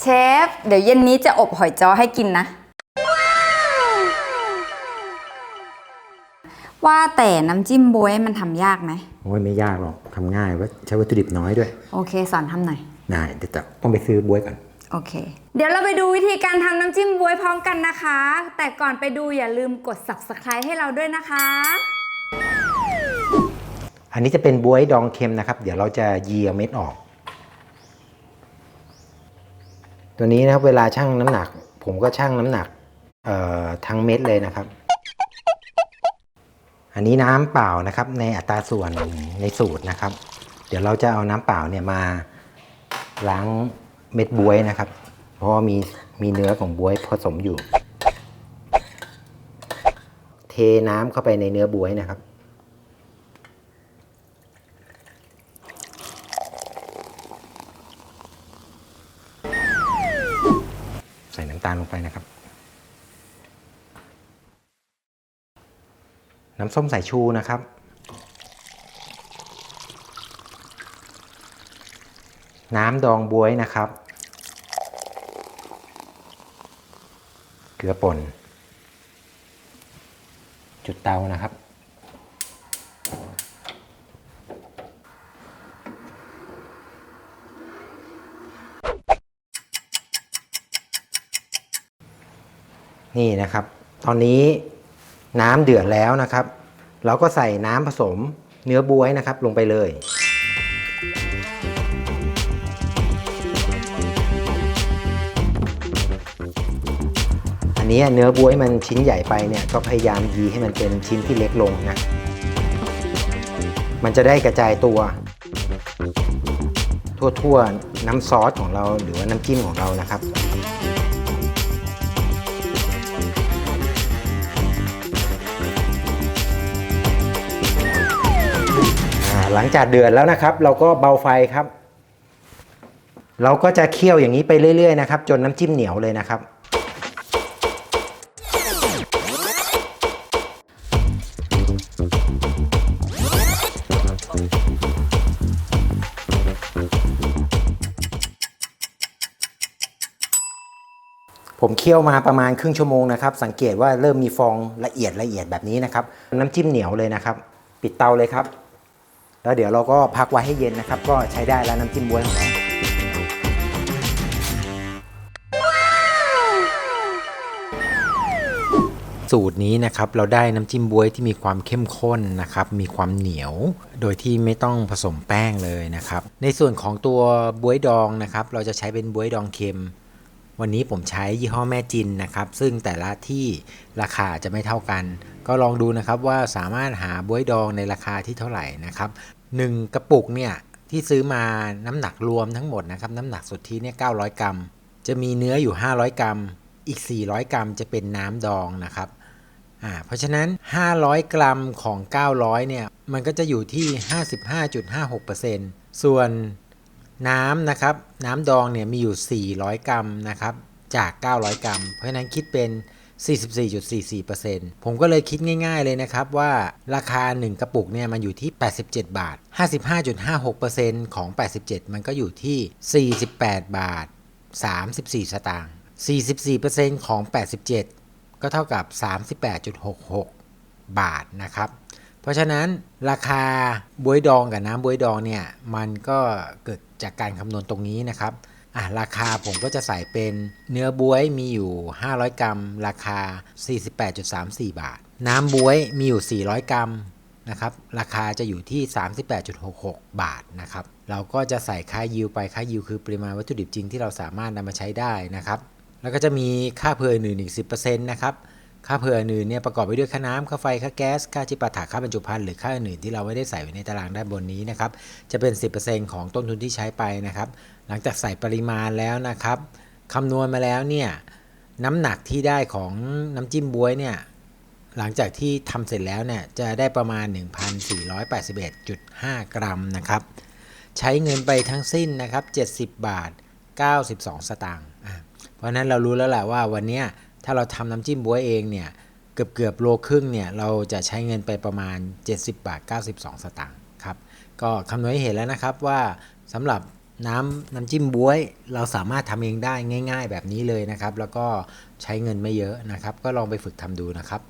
เชฟ เดี๋ยวเย็นนี้จะอบหอยจ้อให้กินนะ ว่าแต่น้ำจิ้มบวยมันทำยากไหมโอ้ยไม่ยากหรอกทำง่ายว่าใช้วัตถุดิบน้อยด้วย โอเคสอนทำหน่อยได้เดี๋ยวจะต้องไปซื้อบวยก่อนโอเค เดี๋ยวเราไปดูวิธีการทำน้ำจิ้มบวยพร้อมกันนะคะ แต่ก่อนไปดูอย่าลืมกด subscribe ให้เราด้วยนะคะ อันนี้จะเป็นบวยดองเค็มนะครับ เดี๋ยวเราจะยีเอาเม็ดออก ตัวนี้นะครับเวลาชั่งน้ำหนัก ผมก็ชั่งน้ำหนักเอ่อทั้งเม็ดเลยนะครับ อันนี้น้ำเปล่านะครับในอัตราส่วนในสูตรนะครับ เดี๋ยวเราจะเอาน้ำเปล่าเนี่ยมาล้างเม็ดบวยนะครับ เพราะมีมีเนื้อของบวยผสมอยู่ เทน้ำเข้าไปในเนื้อบวยนะครับใส่น้ำตาลลงไปนะครับ น้ำส้มสายชูนะครับ น้ำดองบวยนะครับ เกลือป่น จุดเตานะครับนี่นะครับ ตอนนี้ น้ำเดือดแล้วนะครับ เราก็ใส่น้ำผสมเนื้อบวยนะครับ ลงไปเลย อันนี้เนื้อบวยมันชิ้นใหญ่ไปเนี่ยก็พยายามยีให้มันเป็นชิ้นที่เล็กลงนะ มันจะได้กระจายตัว ทั่วๆน้ำซอสของเราหรือว่าน้ำจิ้มของเรานะครับ หลังจากเดือดแล้วนะครับ เราก็เบาไฟครับ เราก็จะเคี่ยวอย่างนี้ไปเรื่อยๆนะครับ จนน้ำจิ้มเหนียวเลยนะครับ ผมเคี่ยวมาประมาณครึ่งชั่วโมงนะครับ สังเกตว่าเริ่มมีฟองละเอียดละเอียดแบบนี้นะครับ น้ำจิ้มเหนียวเลยนะครับ ปิดเตาเลยครับ แล้วเดี๋ยวเราก็พักไว้ให้เย็นนะครับ ก็ใช้ได้แล้วน้ำจิ้มบวยของเราสูตรนี้นะครับเราได้น้ำจิ้มบวยที่มีความเข้มข้นนะครับมีความเหนียว โดยที่ไม่ต้องผสมแป้งเลยนะครับ ในส่วนของตัวบวยดองนะครับ เราจะใช้เป็นบวยดองเค็ม วันนี้ผมใช้ยี่ห้อแม่จินนะครับ ซึ่งแต่ละที่ราคาจะไม่เท่ากัน ก็ลองดูนะครับว่าสามารถหาบวยดองในราคาที่เท่าไหร่นะครับ หนึ่งกระปุกเนี่ยที่ซื้อมาน้ำหนักรวมทั้งหมดนะครับน้ำหนักสุทธิเนี่ย900 กรัม จะมีเนื้ออยู่ 500 กรัม อีก 400 กรัมจะเป็นน้ำดองนะครับอ่าเพราะฉะนั้น 500 กรัมของ 900เนี่ยมันก็จะอยู่ที่ 55.56%ส่วนน้ำนะครับน้ำดองเนี่ยมีอยู่ 400 กรัมนะครับจาก 900 กรัม เพราะฉะนั้นคิดเป็น 44.44%ผมก็เลยคิดง่าย ๆเลยนะครับว่าราคา 1 กระปุกเนี่ยมันอยู่ที่ 87 บาท 55.56%ของ 87 มันก็อยู่ที่ 48 บาท 34 สตางค์ 44%ของ 87 ก็เท่ากับ 38.66 บาทนะครับ เพราะฉะนั้นราคาบวยดองกับน้ำบวยดองเนี่ยมันก็เกิดจากการคำนวณตรงนี้นะครับ อะราคาผมก็จะใส่เป็นเนื้อบวยมีอยู่ 500 กรัม ราคา 48.34 บาท น้ำบวยมีอยู่ 400 กรัมนะครับราคาจะอยู่ที่ 38.66 บาทนะครับเราก็จะใส่ค่ายิวไปค่ายิวคือปริมาณวัตถุดิบจริงที่เราสามารถนำมาใช้ได้นะครับ แล้วก็จะมีค่าเผื่ออื่นอีก 10%นะครับ ค่าเผื่ออื่นเนี่ยประกอบไปด้วยค่าน้ำค่าไฟ ค่าแก๊ส ค่าจิปาถะค่าบรรจุภัณฑ์หรือค่าอื่นที่เราไม่ได้ใส่ไว้ในตารางด้านบนนี้นะครับ จะเป็น 10%ของต้นทุนที่ใช้ไปนะครับ หลังจากใส่ปริมาณแล้วนะครับคำนวณมาแล้วเนี่ยน้ำหนักที่ได้ของน้ำจิ้มบวยเนี่ยหลังจากที่ทำเสร็จแล้วเนี่ยจะได้ประมาณ 1,481.5 กรัมนะครับ ใช้เงินไปทั้งสิ้นนะครับ70 บาท 92 สตางค์เพราะนั้นเรารู้แล้วแหละว่าวันนี้ ถ้าเราทำน้ำจิ้มบ๊วยเองเนี่ยเกือบเกือบโลครึ่งเนี่ยเราจะใช้เงินไปประมาณ 70 บาท 92 สตางค์ครับก็คำนวณให้เห็นแล้วนะครับว่าสำหรับน้ำน้ำจิ้มบ๊วย เราสามารถทำเองได้ง่าย ๆ แบบนี้เลยนะครับ แล้วก็ใช้เงินไม่เยอะนะครับ ก็ลองไปฝึกทำดูนะครับ